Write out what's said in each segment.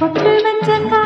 பொட்டு வச்ச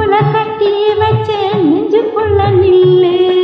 நினப்புல கட்டி வச்சேன் நெஞ்சுக்குள்ள நில்லு.